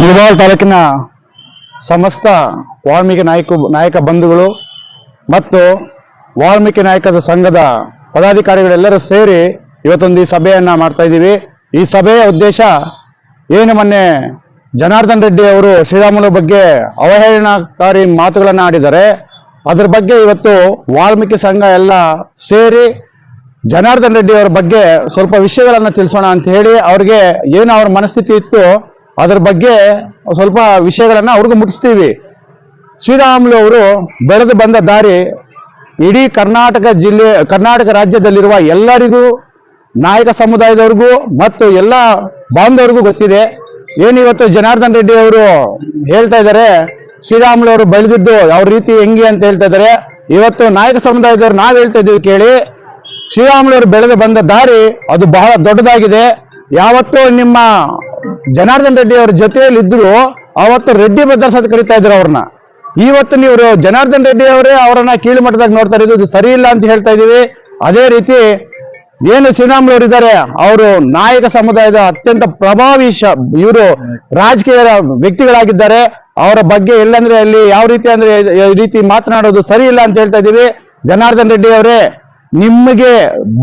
ಮುಳಬಾಲ್ ತಾಲೂಕಿನ ಸಮಸ್ತ ವಾಲ್ಮೀಕಿ ನಾಯಕ ನಾಯಕ ಬಂಧುಗಳು ಮತ್ತು ವಾಲ್ಮೀಕಿ ನಾಯಕದ ಸಂಘದ ಪದಾಧಿಕಾರಿಗಳೆಲ್ಲರೂ ಸೇರಿ ಇವತ್ತೊಂದು ಈ ಸಭೆಯನ್ನು ಮಾಡ್ತಾ ಇದ್ದೀವಿ. ಈ ಸಭೆಯ ಉದ್ದೇಶ ಏನು ಮೊನ್ನೆ ಜನಾರ್ದನ್ ರೆಡ್ಡಿ ಅವರು ಶ್ರೀರಾಮುಲು ಬಗ್ಗೆ ಅವಹೇಳನಕಾರಿ ಮಾತುಗಳನ್ನು ಆಡಿದ್ದಾರೆ. ಅದ್ರ ಬಗ್ಗೆ ಇವತ್ತು ವಾಲ್ಮೀಕಿ ಸಂಘ ಎಲ್ಲ ಸೇರಿ ಜನಾರ್ದನ್ ರೆಡ್ಡಿ ಅವರ ಬಗ್ಗೆ ಸ್ವಲ್ಪ ವಿಷಯಗಳನ್ನು ತಿಳಿಸೋಣ ಅಂತ ಹೇಳಿ ಅವ್ರಿಗೆ ಏನು ಅವ್ರ ಮನಸ್ಥಿತಿ ಇತ್ತು ಅದ್ರ ಬಗ್ಗೆ ಸ್ವಲ್ಪ ವಿಷಯಗಳನ್ನ ಅವ್ರಿಗೂ ಮುಟ್ಟಿಸ್ತೀವಿ. ಶ್ರೀರಾಮುಲು ಅವರು ಬೆಳೆದು ಬಂದ ದಾರಿ ಇಡೀ ಕರ್ನಾಟಕ ಜಿಲ್ಲೆ, ಕರ್ನಾಟಕ ರಾಜ್ಯದಲ್ಲಿರುವ ಎಲ್ಲರಿಗೂ, ನಾಯಕ ಸಮುದಾಯದವ್ರಿಗೂ ಮತ್ತು ಎಲ್ಲ ಬಾಂಧವರಿಗೂ ಗೊತ್ತಿದೆ. ಏನು ಇವತ್ತು ಜನಾರ್ದನ್ ರೆಡ್ಡಿ ಅವರು ಹೇಳ್ತಾ ಇದ್ದಾರೆ, ಶ್ರೀರಾಮುಲು ಅವರು ಬೆಳೆದಿದ್ದು ಅವ್ರ ರೀತಿ ಹೆಂಗೆ ಅಂತ ಹೇಳ್ತಾ ಇದ್ದಾರೆ. ಇವತ್ತು ನಾಯಕ ಸಮುದಾಯದವ್ರು ನಾವು ಹೇಳ್ತಾ ಇದ್ದೀವಿ ಕೇಳಿ, ಶ್ರೀರಾಮುಲು ಅವರು ಬೆಳೆದು ಬಂದ ದಾರಿ ಅದು ಬಹಳ ದೊಡ್ಡದಾಗಿದೆ. ಯಾವತ್ತೂ ನಿಮ್ಮ ಜನಾರ್ದನ್ ರೆಡ್ಡಿ ಅವ್ರ ಜೊತೆಯಲ್ಲಿ ಇದ್ರು, ಅವತ್ತು ರೆಡ್ಡಿ ಬ್ರದರ್ಸ್ ಅಂತ ಕರಿತಾ ಇದ್ರು ಅವ್ರನ್ನ. ಇವತ್ತು ನೀವು ಜನಾರ್ದನ್ ರೆಡ್ಡಿ ಅವರೇ ಅವರನ್ನ ಕೀಳು ಮಟ್ಟದಾಗ ನೋಡ್ತಾ ಇರೋದು ಸರಿ ಇಲ್ಲ ಅಂತ ಹೇಳ್ತಾ ಇದೀವಿ ಅದೇ ರೀತಿ ಏನು ಶ್ರೀರಾಮುಲು ಇದ್ದಾರೆ, ಅವರು ನಾಯಕ ಸಮುದಾಯದ ಅತ್ಯಂತ ಪ್ರಭಾವಿ ಇವರು ರಾಜಕೀಯ ವ್ಯಕ್ತಿಗಳಾಗಿದ್ದಾರೆ. ಅವರ ಬಗ್ಗೆ ಎಲ್ಲಂದ್ರೆ ಅಲ್ಲಿ ಯಾವ ರೀತಿ ಅಂದ್ರೆ ರೀತಿ ಮಾತನಾಡೋದು ಸರಿ ಇಲ್ಲ ಅಂತ ಹೇಳ್ತಾ ಇದೀವಿ ಜನಾರ್ದನ್ ರೆಡ್ಡಿ ಅವರೇ ನಿಮಗೆ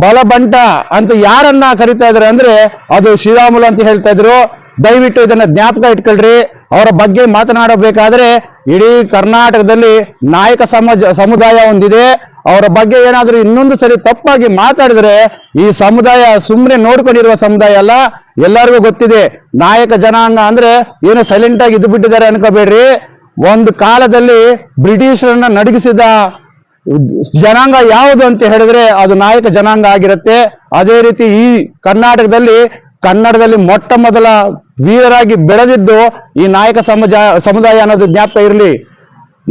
ಬಲಬಂಟ ಅಂತ ಯಾರನ್ನ ಕರಿತಾ ಇದಾರೆ ಅಂದ್ರೆ ಅದು ಶ್ರೀರಾಮುಲು ಅಂತ ಹೇಳ್ತಾ ಇದ್ರು. ದಯವಿಟ್ಟು ಇದನ್ನ ಜ್ಞಾಪಕ ಇಟ್ಕೊಳ್ರಿ. ಅವರ ಬಗ್ಗೆ ಮಾತನಾಡಬೇಕಾದ್ರೆ ಇಡೀ ಕರ್ನಾಟಕದಲ್ಲಿ ನಾಯಕ ಸಮಾಜ, ಸಮುದಾಯ ಒಂದಿದೆ. ಅವರ ಬಗ್ಗೆ ಏನಾದ್ರೂ ಇನ್ನೊಂದು ಸರಿ ತಪ್ಪಾಗಿ ಮಾತಾಡಿದ್ರೆ ಈ ಸಮುದಾಯ ಸುಮ್ಮನೆ ನೋಡ್ಕೊಂಡಿರುವ ಸಮುದಾಯ ಅಲ್ಲ, ಎಲ್ಲರಿಗೂ ಗೊತ್ತಿದೆ. ನಾಯಕ ಜನಾಂಗ ಅಂದ್ರೆ ಏನು ಸೈಲೆಂಟ್ ಆಗಿ ಇದ್ದು ಬಿಟ್ಟಿದ್ದಾರೆ ಅನ್ಕೋಬೇಡ್ರಿ. ಒಂದು ಕಾಲದಲ್ಲಿ ಬ್ರಿಟಿಷರನ್ನ ನಡಗಿಸಿದ ಜನಾಂಗ ಯಾವುದು ಅಂತ ಹೇಳಿದ್ರೆ ಅದು ನಾಯಕ ಜನಾಂಗ ಆಗಿರುತ್ತೆ. ಅದೇ ರೀತಿ ಈ ಕರ್ನಾಟಕದಲ್ಲಿ, ಕನ್ನಡದಲ್ಲಿ ಮೊಟ್ಟ ಮೊದಲ ವೀರರಾಗಿ ಬೆಳೆದಿದ್ದು ಈ ನಾಯಕ ಸಮುದಾಯ ಅನ್ನೋದು ಜ್ಞಾಪಕ ಇರಲಿ.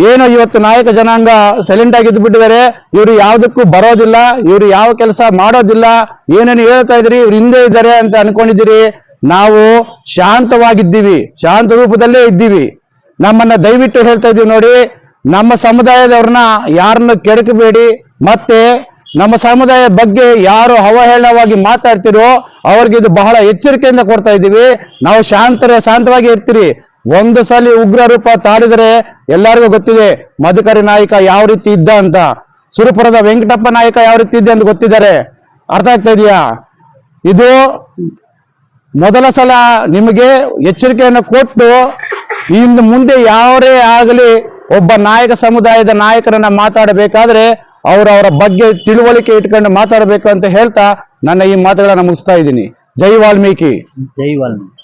ಏನು ಇವತ್ತು ನಾಯಕ ಜನಾಂಗ ಸೈಲೆಂಟ್ ಆಗಿದ್ದು ಬಿಟ್ಟಿದ್ದಾರೆ ಇವರು ಯಾವುದಕ್ಕೂ ಬರೋದಿಲ್ಲ, ಇವರು ಯಾವ ಕೆಲಸ ಮಾಡೋದಿಲ್ಲ. ಏನೇನು ಹೇಳ್ತಾ ಇದ್ರಿ ಇವ್ರು ಹಿಂದೆ ಇದ್ದಾರೆ ಅಂತ ಅನ್ಕೊಂಡಿದ್ದೀರಿ. ನಾವು ಶಾಂತವಾಗಿದ್ದೀವಿ, ಶಾಂತ ರೂಪದಲ್ಲೇ ಇದ್ದೀವಿ. ನಮ್ಮನ್ನ ದಯವಿಟ್ಟು ಹೇಳ್ತಾ ಇದೀವಿ ನೋಡಿ. ನಮ್ಮ ಸಮುದಾಯದವ್ರನ್ನ ಯಾರನ್ನು ಕೆಡಕಬೇಡಿ, ಮತ್ತೆ ನಮ್ಮ ಸಮುದಾಯ ಬಗ್ಗೆ ಯಾರು ಅವಹೇಳನವಾಗಿ ಮಾತಾಡ್ತಿರೋ ಅವ್ರಿಗೆ ಇದು ಬಹಳ ಎಚ್ಚರಿಕೆಯಿಂದ ಕೊಡ್ತಾ ಇದ್ದೀವಿ. ನಾವು ಶಾಂತರ, ಶಾಂತವಾಗಿ ಇರ್ತೀರಿ. ಒಂದು ಸಲ ಉಗ್ರ ರೂಪ ತಾಳಿದರೆ ಎಲ್ಲರಿಗೂ ಗೊತ್ತಿದೆ ಮಧುಕರಿ ನಾಯಕ ಯಾವ ರೀತಿ ಇದ್ದ ಅಂತ. ಸುರಪುರದ ವೆಂಕಟಪ್ಪ ನಾಯಕ ಯಾವ ರೀತಿ ಇದ್ದ ಅಂತ ಗೊತ್ತಿದ್ದಾರೆ ಅರ್ಥ ಆಗ್ತಾ ಇದೆಯಾ? ಇದು ಮೊದಲ ಸಲ ನಿಮಗೆ ಎಚ್ಚರಿಕೆಯನ್ನು ಕೊಟ್ಟು, ಇನ್ನು ಮುಂದೆ ಯಾವರೇ ಆಗಲಿ ಒಬ್ಬ ನಾಯಕ ಸಮುದಾಯದ ನಾಯಕರನ್ನ ಮಾತಾಡಬೇಕಾದ್ರೆ ಅವರು ಅವರ ಬಗ್ಗೆ ತಿಳುವಳಿಕೆ ಇಟ್ಕೊಂಡು ಮಾತಾಡಬೇಕು ಅಂತ ಹೇಳ್ತಾ ನನ್ನ ಈ ಮಾತುಗಳನ್ನ ಮುಗಿಸ್ತಾ ಇದ್ದೀನಿ. ಜೈ ವಾಲ್ಮೀಕಿ. ಜೈ ವಾಲ್ಮೀಕಿ.